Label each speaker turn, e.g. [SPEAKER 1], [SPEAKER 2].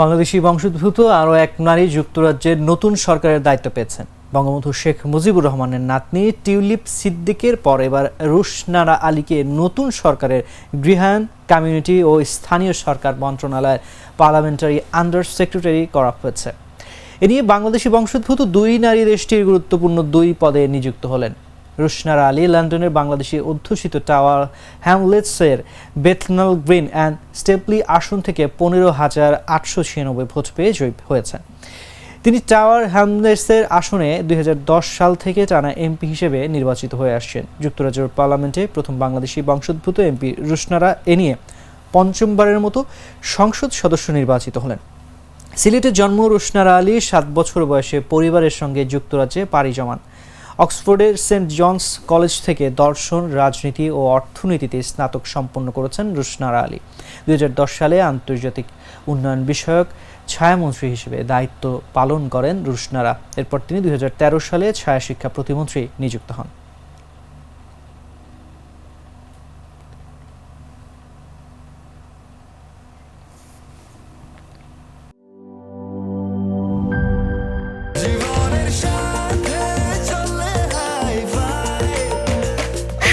[SPEAKER 1] বাংলাদেশি বংশোদ্ভূত আরও এক নারী যুক্তরাজ্যের নতুন সরকারের দায়িত্ব পেয়েছেন। বঙ্গবন্ধু শেখ মুজিবুর রহমানের নাতনি টিউলিপ সিদ্দিকের পর এবার রুশনারা আলীকে নতুন সরকারের গৃহায়ন, কমিউনিটি ও স্থানীয় সরকার মন্ত্রণালয়ের পার্লামেন্টারি আন্ডার সেক্রেটারি করা হয়েছে। এ নিয়ে বাংলাদেশি বংশোদ্ভূত দুই নারী দেশটির গুরুত্বপূর্ণ দুই পদে নিযুক্ত হলেন। রুশনারা আলী লন্ডনের বাংলাদেশি অধ্যুষিত টাওয়ার হ্যামলেটসের বেথনাল গ্রিন অ্যান্ড স্টেপলি আসন থেকে পনেরো হাজার আটশো ছিয়ানব্বই ভোট পেয়ে জয়ী হয়েছেন। তিনি টাওয়ার হ্যামলেটসের আসনে দুই হাজার দশ সাল থেকে টানা এমপি হিসেবে নির্বাচিত হয়ে আসছেন। যুক্তরাজ্যের পার্লামেন্টে প্রথম বাংলাদেশি বংশোদ্ভূত এমপি রুশনারা এ নিয়ে পঞ্চমবারের মতো সংসদ সদস্য নির্বাচিত হলেন। সিলেটে জন্ম রুশনারা আলী, সাত বছর বয়সে পরিবারের সঙ্গে যুক্তরাজ্যে পাড়ি জমান। অক্সফোর্ডের সেন্ট জনস কলেজ থেকে দর্শন, রাজনীতি ও অর্থনীতিতে স্নাতক সম্পন্ন করেছেন রুশনারা আলী। দুই হাজার দশ সালে আন্তর্জাতিক উন্নয়ন বিষয়ক ছায়ামন্ত্রী হিসেবে দায়িত্ব পালন করেন রুশনারা। এরপর তিনি দুই হাজার তেরো সালে ছায়া শিক্ষা প্রতিমন্ত্রী নিযুক্ত হন।